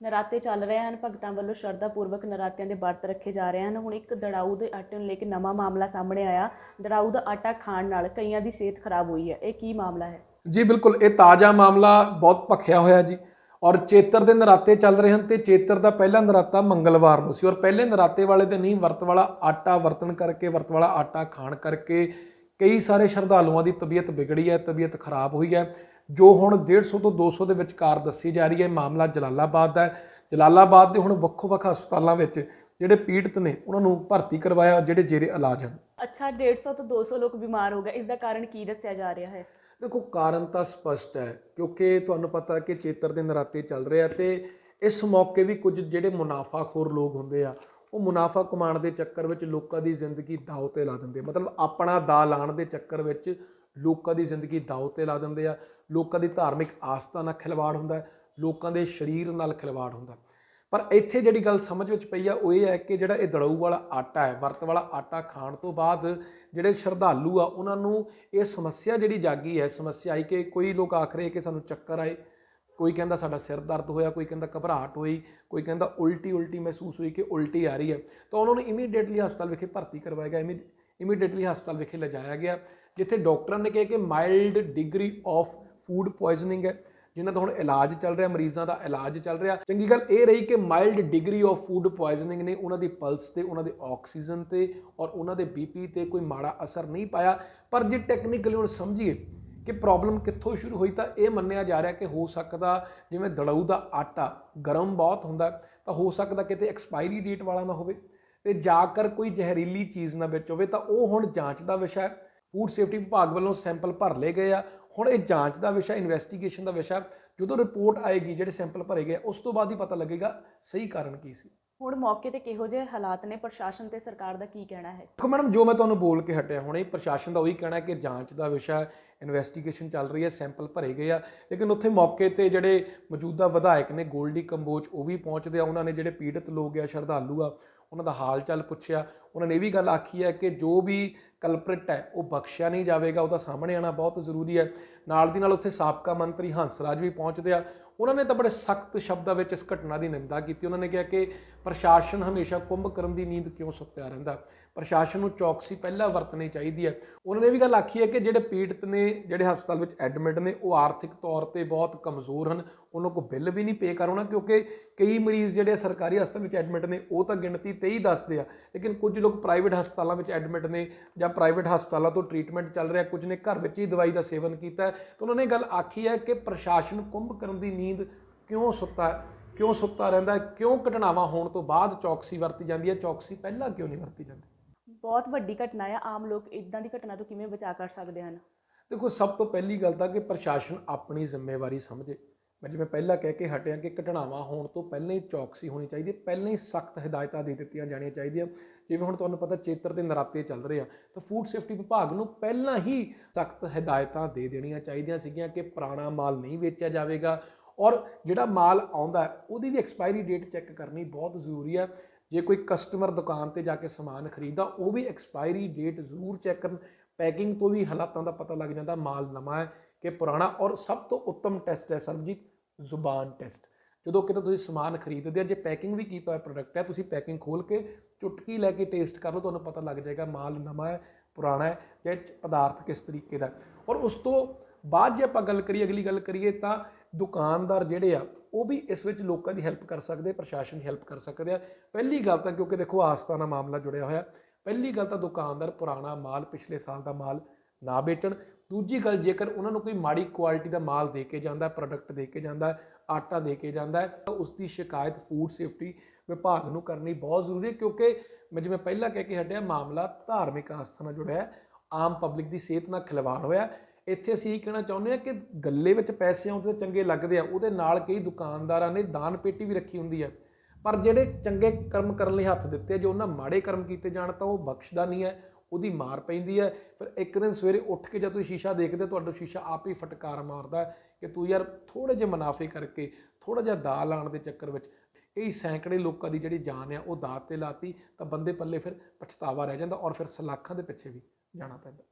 ਨਰਾਤੇ ਚੱਲ ਰਹੇ ਹਨ, ਭਗਤਾਂ ਵੱਲੋਂ ਸ਼ਰਧਾ ਪੂਰਵਕ ਨਰਾਤਿਆਂ ਦੇ ਵਰਤ ਰੱਖੇ ਜਾ ਰਹੇ ਹਨ। ਹੁਣ ਇੱਕ ਦੜਾਊ ਦੇ ਆਟੇ ਨੂੰ ਲੈ ਕੇ ਨਵਾਂ ਮਾਮਲਾ ਸਾਹਮਣੇ ਆਇਆ। ਦੜਾਊ ਦਾ ਆਟਾ ਖਾਣ ਨਾਲ ਕਈਆਂ ਦੀ ਸਿਹਤ ਖਰਾਬ ਹੋਈ ਹੈ। ਇਹ ਕੀ ਮਾਮਲਾ ਹੈ? ਜੀ, ਬਿਲਕੁਲ, ਇਹ ਤਾਜ਼ਾ ਮਾਮਲਾ ਬਹੁਤ ਭਖਿਆ ਹੋਇਆ ਜੀ। ਔਰ ਚੇਤਰ ਦੇ ਨਰਾਤੇ ਚੱਲ ਰਹੇ ਹਨ ਤੇ ਚੇਤਰ ਦਾ ਪਹਿਲਾ ਨਰਾਤਾ ਮੰਗਲਵਾਰ ਨੂੰ ਸੀ। ਔਰ ਪਹਿਲੇ ਨਰਾਤੇ ਵਾਲੇ ਦਿਨ ਹੀ ਵਰਤ ਵਾਲਾ ਆਟਾ ਵਰਤਣ ਕਰਕੇ, ਵਰਤ ਵਾਲਾ ਆਟਾ ਖਾਣ ਕਰਕੇ ਕਈ ਸਾਰੇ ਸ਼ਰਧਾਲੂਆਂ ਦੀ ਤਬੀਅਤ ਵਿਗੜੀ ਹੈ, ਤਬੀਅਤ ਖਰਾਬ ਹੋਈ ਹੈ। ਜੋ ਹੁਣ 150 ਤੋਂ 200 ਦੇ ਵਿਚਕਾਰ ਦੱਸੀ ਜਾ ਰਹੀ ਹੈ ਮਾਮਲਾ ਜਲਾਲਾਬਾਦ ਦਾ ਹੈ। ਜਲਾਲਾਬਾਦ ਦੇ ਹੁਣ ਵੱਖੋ-ਵੱਖ ਹਸਪਤਾਲਾਂ ਵਿੱਚ ਜਿਹੜੇ ਪੀੜਤ ਨੇ ਉਹਨਾਂ ਨੂੰ ਭਰਤੀ ਕਰਵਾਇਆ ਜਿਹੜੇ ਜੇਰੇ ਇਲਾਜ ਹਨ। ਅੱਛਾ 150 ਤੋਂ 200 ਲੋਕ ਬਿਮਾਰ ਹੋ ਗਏ। ਇਸ ਦਾ ਕਾਰਨ ਕੀ ਦੱਸਿਆ ਜਾ ਰਿਹਾ ਹੈ? ਦੇਖੋ ਕਾਰਨ ਤਾਂ ਸਪਸ਼ਟ ਹੈ ਕਿਉਂਕਿ ਤੁਹਾਨੂੰ ਪਤਾ ਕਿ ਚੇਤਰ ਦੇ ਨਰਾਤੇ ਚੱਲ ਰਹੇ ਆ ਤੇ ਇਸ ਮੌਕੇ ਵੀ ਕੁਝ ਜਿਹੜੇ ਮੁਨਾਫਾਖੋਰ ਲੋਕ ਹੁੰਦੇ ਆ ਉਹ ਮੁਨਾਫਾ ਕਮਾਉਣ ਦੇ ਚੱਕਰ ਵਿੱਚ ਲੋਕਾਂ ਦੀ ਜ਼ਿੰਦਗੀ ਦਾਅ ਤੇ ਲਾ ਦਿੰਦੇ। ਮਤਲਬ ਆਪਣਾ ਦਾ ਲਾਣ ਦੇ ਚੱਕਰ ਵਿੱਚ ਲੋਕਾਂ ਦੀ ਜ਼ਿੰਦਗੀ ਦਾਅ ਤੇ ਲਾ ਦਿੰਦੇ ਆ। ਲੋਕਾਂ ਦੀ ਧਾਰਮਿਕ ਆਸਥਾ ਨਾਲ ਖਿਲਵਾੜ ਹੁੰਦਾ ਲੋਕਾਂ ਦੇ ਸਰੀਰ ਨਾਲ ਖਿਲਵਾੜ ਹੁੰਦਾ ਪਰ ਇੱਥੇ ਜਿਹੜੀ ਗੱਲ ਸਮਝ ਵਿੱਚ ਪਈ ਆ, ਉਹ ਇਹ ਹੈ ਕਿ ਜਿਹੜਾ ਇਹ ਦੜਾਊ ਵਾਲਾ ਆਟਾ ਹੈ, ਵਰਤ ਵਾਲਾ ਆਟਾ ਖਾਣ ਤੋਂ ਬਾਅਦ ਜਿਹੜੇ ਸ਼ਰਧਾਲੂ ਆ, ਉਹਨਾਂ ਨੂੰ ਇਹ ਸਮੱਸਿਆ ਜਿਹੜੀ ਜਾਗੀ ਹੈ, ਸਮੱਸਿਆ ਆਈ ਕਿ ਕੋਈ ਲੋਕ ਆਖ ਰਹੇ ਕਿ ਸਾਨੂੰ ਚੱਕਰ ਆਏ। ਕੋਈ ਕਹਿੰਦਾ ਸਾਡਾ ਸਿਰ ਦਰਦ ਹੋਇਆ, ਕੋਈ ਕਹਿੰਦਾ ਘਬਰਾਹਟ ਹੋਈ, ਕੋਈ ਕਹਿੰਦਾ ਉਲਟੀ ਉਲਟੀ ਮਹਿਸੂਸ ਹੋਈ ਕਿ ਉਲਟੀ ਆ ਰਹੀ ਹੈ। ਤਾਂ ਉਹਨਾਂ ਨੂੰ ਇਮੀਡੀਏਟਲੀ ਹਸਪਤਾਲ ਵਿਖੇ ਭਰਤੀ ਕਰਵਾਇਆ ਗਿਆ। ਇਮੀਡੀਏਟਲੀ ਹਸਪਤਾਲ ਵਿਖੇ ਲਿਜਾਇਆ ਗਿਆ, ਜਿੱਥੇ ਡਾਕਟਰਾਂ ਨੇ ਕਿਹਾ ਕਿ mild degree of food poisoning ਹੈ, ਜਿਨ੍ਹਾਂ ਦਾ ਹੁਣ ਇਲਾਜ ਚੱਲ ਰਿਹਾ, ਮਰੀਜ਼ਾਂ ਦਾ ਇਲਾਜ ਚੱਲ ਰਿਹਾ। ਚੰਗੀ ਗੱਲ ਇਹ ਰਹੀ ਕਿ mild degree of food poisoning ਨੇ ਉਹਨਾਂ ਦੀ ਪਲਸ ਤੇ, ਉਹਨਾਂ ਦੇ ਆਕਸੀਜਨ ਤੇ ਔਰ ਉਹਨਾਂ ਦੇ ਬੀਪੀ ਤੇ ਕੋਈ ਮਾੜਾ ਅਸਰ ਨਹੀਂ ਪਾਇਆ। ਪਰ ਜੇ ਟੈਕਨੀਕਲੀ ਹੁਣ ਸਮਝੀਏ ਕਿ ਪ੍ਰੋਬਲਮ ਕਿੱਥੋਂ ਸ਼ੁਰੂ ਹੋਈ, ਤਾਂ ਇਹ ਮੰਨਿਆ ਜਾ ਰਿਹਾ ਕਿ ਹੋ ਸਕਦਾ ਜਿਵੇਂ ਦੜਾਊ ਦਾ ਆਟਾ ਗਰਮ ਬਹੁਤ ਹੁੰਦਾ, ਤਾਂ ਹੋ ਸਕਦਾ ਕਿਤੇ ਐਕਸਪਾਇਰੀ ਡੇਟ ਵਾਲਾ ਨਾ ਹੋਵੇ। ਤੇ ਜਾ ਕਰ ਕੋਈ ਜ਼ਹਿਰੀਲੀ ਚੀਜ਼ ਨਾ ਵਿੱਚ ਹੋਵੇ ਤਾਂ ਉਹ ਹੁਣ ਜਾਂਚ ਦਾ ਵਿਸ਼ਾ ਹੈ। ਫੂਡ ਸੇਫਟੀ ਵਿਭਾਗ ਵੱਲੋਂ ਸੈਂਪਲ ਭਰ ਲਏ ਗਏ ਆ। ਹੁਣ ਇਹ ਜਾਂਚ ਦਾ ਵਿਸ਼ਾ ਇਨਵੈਸਟੀਗੇਸ਼ਨ ਦਾ ਵਿਸ਼ਾ ਜਦੋਂ ਰਿਪੋਰਟ ਆਏਗੀ ਜਿਹੜੇ ਸੈਂਪਲ ਭਰੇ ਗਏ ਉਸ ਤੋਂ ਬਾਅਦ ਹੀ ਪਤਾ ਲੱਗੇਗਾ ਸਹੀ ਕਾਰਨ ਕੀ ਸੀ। ਹੁਣ ਮੌਕੇ ਤੇ ਕਿਹੋ ਜਿਹੇ ਹਾਲਾਤ ਨੇ? ਪ੍ਰਸ਼ਾਸਨ ਤੇ ਸਰਕਾਰ ਦਾ ਕੀ ਕਹਿਣਾ ਹੈ? ਦੇਖੋ ਮੈਡਮ ਜੋ ਮੈਂ ਤੁਹਾਨੂੰ ਬੋਲ ਕੇ ਹਟਿਆ ਹੁਣੇ ਪ੍ਰਸ਼ਾਸਨ ਦਾ ਉਹੀ ਕਹਿਣਾ ਹੈ ਕਿ ਜਾਂਚ ਦਾ ਵਿਸ਼ਾ ਇਨਵੈਸਟੀਗੇਸ਼ਨ ਚੱਲ ਰਹੀ ਹੈ ਸੈਂਪਲ ਭਰੇ ਗਏ ਆ। ਲੇਕਿਨ ਉੱਥੇ ਮੌਕੇ ਤੇ ਜਿਹੜੇ ਮੌਜੂਦਾ ਵਿਧਾਇਕ ਨੇ ਗੋਲਡੀ ਕੰਬੋਜ ਉਹ ਵੀ ਪਹੁੰਚਦੇ ਆ। ਉਹਨਾਂ ਨੇ ਜਿਹੜੇ ਪੀੜਤ ਲੋਕ ਆ ਸ਼ਰਧਾਲੂ ਆ ਉਹਨਾਂ ਦਾ ਹਾਲ ਚਾਲ ਪੁੱਛਿਆ। ਉਹਨਾਂ ਨੇ ਇਹ ਵੀ ਗੱਲ ਆਖੀ ਹੈ ਕਿ ਜੋ ਵੀ ਕਲਪ੍ਰਿਟ ਹੈ, ਉਹ ਬਖਸ਼ਿਆ ਨਹੀਂ ਜਾਵੇਗਾ, ਉਹਦਾ ਸਾਹਮਣੇ ਆਣਾ ਬਹੁਤ ਜ਼ਰੂਰੀ ਹੈ। ਨਾਲ ਦੀ ਨਾਲ ਉੱਥੇ ਸਾਬਕਾ ਮੰਤਰੀ ਹੰਸ ਰਾਜ ਵੀ ਪਹੁੰਚਦੇ ਆ। ਉਹਨਾਂ ਨੇ ਤਾਂ ਬੜੇ ਸਖਤ ਸ਼ਬਦਾਂ ਵਿੱਚ ਇਸ ਘਟਨਾ ਦੀ ਨਿੰਦਾ ਕੀਤੀ। ਉਹਨਾਂ ਨੇ ਕਿਹਾ ਕਿ ਪ੍ਰਸ਼ਾਸਨ ਹਮੇਸ਼ਾ ਕੁੰਭਕਰਨ ਦੀ ਨੀਂਦ ਕਿਉਂ ਸੁੱਤਿਆ ਰਹਿੰਦਾ? ਪ੍ਰਸ਼ਾਸਨ ਨੂੰ ਚੌਕਸੀ ਪਹਿਲਾਂ ਵਰਤਣੀ ਚਾਹੀਦੀ ਹੈ। ਉਹਨਾਂ ਨੇ ਇਹ ਵੀ ਗੱਲ ਆਖੀ ਹੈ ਕਿ ਜਿਹੜੇ ਪੀੜਤ ਨੇ, ਜਿਹੜੇ ਹਸਪਤਾਲ ਵਿੱਚ ਐਡਮਿਟ ਨੇ, ਉਹ ਆਰਥਿਕ ਤੌਰ ਤੇ ਬਹੁਤ ਕਮਜ਼ੋਰ ਹਨ। ਉਹਨਾਂ ਕੋਲ ਬਿੱਲ ਵੀ ਨਹੀਂ ਪੇ ਕਰਾਉਣਾ ਕਿਉਂਕਿ ਕਈ ਮਰੀਜ਼ ਜਿਹੜੇ ਸਰਕਾਰੀ ਹਸਪਤਾਲ ਵਿੱਚ ਐਡਮਿਟ ਨੇ, ਉਹ ਤਾਂ ਗਿਣਤੀ 23 ਦੱਸਦੇ ਆ। ਲੇਕਿਨ ਕੁਝ ਲੋਕ ਪ੍ਰਾਈਵੇਟ ਹਸਪਤਾਲਾਂ ਵਿੱਚ ਐਡਮਿਟ ਨੇ ਜਾਂ ਪ੍ਰਾਈਵੇਟ ਹਸਪਤਾਲਾਂ ਤੋਂ ਟ੍ਰੀਟਮੈਂਟ ਚੱਲ ਰਿਹਾ, ਕੁਝ ਨੇ ਘਰ ਵਿੱਚ ਹੀ ਦਵਾਈ ਦਾ ਸੇਵਨ ਕੀਤਾ ਹੈ। ਤਾਂ ਉਹਨਾਂ ਨੇ ਗੱਲ ਆਖੀ ਹੈ ਕਿ ਪ੍ਰਸ਼ਾਸਨ ਕੁੰਭ ਕਰਨ ਦੀ ਨੀਂਦ ਕਿਉਂ ਸੁੱਤਾ ਕਿਉਂ ਸੁੱਤਾ ਰਹਿੰਦਾ ਕਿਉਂ ਘਟਨਾਵਾਂ ਹੋਣ ਤੋਂ ਬਾਅਦ ਚੌਕਸੀ ਵਰਤੀ ਜਾਂਦੀ ਹੈ? ਚੌਕਸੀ ਪਹਿਲਾਂ ਕਿਉਂ ਨਹੀਂ ਵਰਤੀ ਜਾਂਦੀ? ਬਹੁਤ ਵੱਡੀ ਘਟਨਾ ਹੈ ਆਮ ਲੋਕ ਇਦਾਂ ਦੀ ਘਟਨਾ ਤੋਂ ਕਿਵੇਂ ਬਚਾ ਕਰ ਸਕਦੇ ਹਨ? ਦੇਖੋ, ਸਭ ਤੋਂ ਪਹਿਲੀ ਗੱਲ ਤਾਂ ਕਿ ਪ੍ਰਸ਼ਾਸਨ ਆਪਣੀ ਜ਼ਿੰਮੇਵਾਰੀ ਸਮਝੇ। ਮੈਂ ਜਿਵੇਂ ਪਹਿਲਾਂ ਕਹਿ ਕੇ ਹਟਿਆ ਕਿ ਘਟਨਾਵਾਂ ਹੋਣ ਤੋਂ ਪਹਿਲਾਂ ਹੀ ਚੌਕਸੀ ਹੋਣੀ ਚਾਹੀਦੀ ਹੈ, ਪਹਿਲਾਂ ਹੀ ਸਖਤ ਹਦਾਇਤਾਂ ਦੇ ਦਿੱਤੀਆਂ ਜਾਣੀਆਂ ਚਾਹੀਦੀਆਂ। ਜਿਵੇਂ ਹੁਣ ਤੁਹਾਨੂੰ ਪਤਾ ਚੇਤਰ ਦੇ ਨਰਾਤੇ ਚੱਲ ਰਹੇ ਆ, ਤਾਂ ਫੂਡ ਸੇਫਟੀ ਵਿਭਾਗ ਨੂੰ ਪਹਿਲਾਂ ਹੀ ਸਖਤ ਹਦਾਇਤਾਂ ਦੇ ਦੇਣੀਆਂ ਚਾਹੀਦੀਆਂ ਸੀਗੀਆਂ ਕਿ ਪੁਰਾਣਾ ਮਾਲ ਨਹੀਂ ਵੇਚਿਆ ਜਾਵੇਗਾ। ਔਰ ਜਿਹੜਾ ਮਾਲ ਆਉਂਦਾ ਉਹਦੀ ਵੀ ਐਕਸਪਾਇਰੀ ਡੇਟ ਚੈੱਕ ਕਰਨੀ ਬਹੁਤ ਜ਼ਰੂਰੀ ਹੈ ਜੇ ਕੋਈ ਕਸਟਮਰ ਦੁਕਾਨ ਤੇ ਜਾ ਕੇ ਸਮਾਨ ਖਰੀਦਦਾ, ਉਹ ਵੀ ਐਕਸਪਾਇਰੀ ਡੇਟ ਜ਼ਰੂਰ ਚੈੱਕ ਕਰਨ। ਪੈਕਿੰਗ ਤੋਂ ਵੀ ਹਾਲਾਤਾਂ ਦਾ ਪਤਾ ਲੱਗ ਜਾਂਦਾ, ਮਾਲ ਨਵਾਂ ਹੈ ਕਿ ਪੁਰਾਣਾ ਔਰ ਸਭ ਤੋਂ ਉੱਤਮ ਟੈਸਟ ਹੈ ਸਰਬਜੀਤ, ਜ਼ੁਬਾਨ ਟੈਸਟ ਜਦੋਂ ਕਿਤੇ ਤੁਸੀਂ ਸਮਾਨ ਖਰੀਦਦੇ ਆ, ਜੇ ਪੈਕਿੰਗ ਵੀ ਕੀਤਾ ਹੋਇਆ ਪ੍ਰੋਡਕਟ ਹੈ, ਤੁਸੀਂ ਪੈਕਿੰਗ ਖੋਲ ਕੇ ਚੁਟਕੀ ਲੈ ਕੇ ਟੇਸਟ ਕਰ ਲਓ, ਤੁਹਾਨੂੰ ਪਤਾ ਲੱਗ ਜਾਏਗਾ ਮਾਲ ਨਵਾਂ ਹੈ, ਪੁਰਾਣਾ ਹੈ ਜਾਂ ਪਦਾਰਥ ਕਿਸ ਤਰੀਕੇ ਦਾ ਔਰ ਉਸ ਤੋਂ ਬਾਅਦ ਜੇ ਆਪਾਂ ਗੱਲ ਕਰੀਏ, ਅਗਲੀ ਗੱਲ ਕਰੀਏ ਤਾਂ ਦੁਕਾਨਦਾਰ ਜਿਹੜੇ ਆ ਉਹ ਵੀ ਇਸ ਵਿੱਚ ਲੋਕਾਂ ਦੀ ਹੈਲਪ ਕਰ ਸਕਦੇ ਪ੍ਰਸ਼ਾਸਨ ਦੀ ਹੈਲਪ ਕਰ ਸਕਦੇ ਆ। ਪਹਿਲੀ ਗੱਲ ਤਾਂ ਕਿਉਂਕਿ ਦੇਖੋ ਆਸਥਾ ਨਾਲ ਮਾਮਲਾ ਜੁੜਿਆ ਹੋਇਆ। ਪਹਿਲੀ ਗੱਲ ਤਾਂ ਦੁਕਾਨਦਾਰ ਪੁਰਾਣਾ ਮਾਲ, ਪਿਛਲੇ ਸਾਲ ਦਾ ਮਾਲ ਨਾ ਵੇਚਣ। ਦੂਜੀ ਗੱਲ, ਜੇਕਰ ਉਹਨਾਂ ਨੂੰ ਕੋਈ ਮਾੜੀ ਕੁਆਲਿਟੀ ਦਾ ਮਾਲ ਦੇ ਕੇ ਜਾਂਦਾ ਪ੍ਰੋਡਕਟ ਦੇ ਕੇ ਜਾਂਦਾ, ਆਟਾ ਦੇ ਕੇ ਜਾਂਦਾ ਹੈ, ਤਾਂ ਉਸ ਦੀ ਸ਼ਿਕਾਇਤ ਫੂਡ ਸੇਫਟੀ ਵਿਭਾਗ ਨੂੰ ਕਰਨੀ ਬਹੁਤ ਜ਼ਰੂਰੀ ਹੈ। ਕਿਉਂਕਿ ਮੈਂ ਜਿਵੇਂ ਪਹਿਲਾਂ ਕਹਿ ਕੇ ਹਟਿਆ, ਮਾਮਲਾ ਧਾਰਮਿਕ ਆਸਥਾ ਨਾਲ ਜੁੜਿਆ ਹੈ। ਆਮ ਪਬਲਿਕ ਦੀ ਸਿਹਤ ਨਾਲ ਖਿਲਵਾੜ ਹੋਇਆ। ਇੱਥੇ ਅਸੀਂ ਇਹ ਕਹਿਣਾ ਚਾਹੁੰਦੇ ਹਾਂ ਕਿ ਗੱਲੇ ਵਿੱਚ ਪੈਸੇ ਆਉਂਦੇ ਤਾਂ ਚੰਗੇ ਲੱਗਦੇ ਆ ਉਹਦੇ ਨਾਲ ਕਈ ਦੁਕਾਨਦਾਰਾਂ ਨੇ ਦਾਨ ਪੇਟੀ ਵੀ ਰੱਖੀ ਹੁੰਦੀ ਹੈ ਪਰ ਜਿਹੜੇ ਚੰਗੇ ਕਰਮ ਕਰਨ ਲਈ ਹੱਥ ਦਿੱਤੇ ਆ, ਜੇ ਉਹਨਾਂ ਮਾੜੇ ਕਰਮ ਕੀਤੇ ਜਾਣ ਤਾਂ ਉਹ ਬਖਸ਼ਦਾ ਨਹੀਂ ਹੈ ਉਹਦੀ ਮਾਰ ਪੈਂਦੀ ਹੈ। ਫਿਰ ਇੱਕ ਦਿਨ ਸਵੇਰੇ ਉੱਠ ਕੇ ਜਦ ਤੁਸੀਂ ਸ਼ੀਸ਼ਾ ਦੇਖਦੇ ਹੋ, ਤੁਹਾਡਾ ਸ਼ੀਸ਼ਾ ਆਪ ਹੀ ਫਟਕਾਰ ਮਾਰਦਾ ਕਿ ਤੂੰ ਯਾਰ ਥੋੜੇ ਜਿਹੇ ਮੁਨਾਫੇ ਕਰਕੇ ਥੋੜਾ ਜਿਹਾ ਦਾ ਲਾਣ ਦੇ ਚੱਕਰ ਵਿੱਚ ਕਈ ਸੈਂਕੜੇ ਲੋਕਾਂ ਦੀ ਜਿਹੜੀ ਜਾਨ ਆ ਉਹ ਦਾਅ ਤੇ ਲਾਤੀ ਤਾਂ ਬੰਦੇ ਪੱਲੇ ਫਿਰ ਪਛਤਾਵਾ ਰਹਿ ਜਾਂਦਾ ਔਰ ਫਿਰ ਸਲਾਖਾਂ ਦੇ ਪਿੱਛੇ ਵੀ ਜਾਣਾ ਪੈਂਦਾ।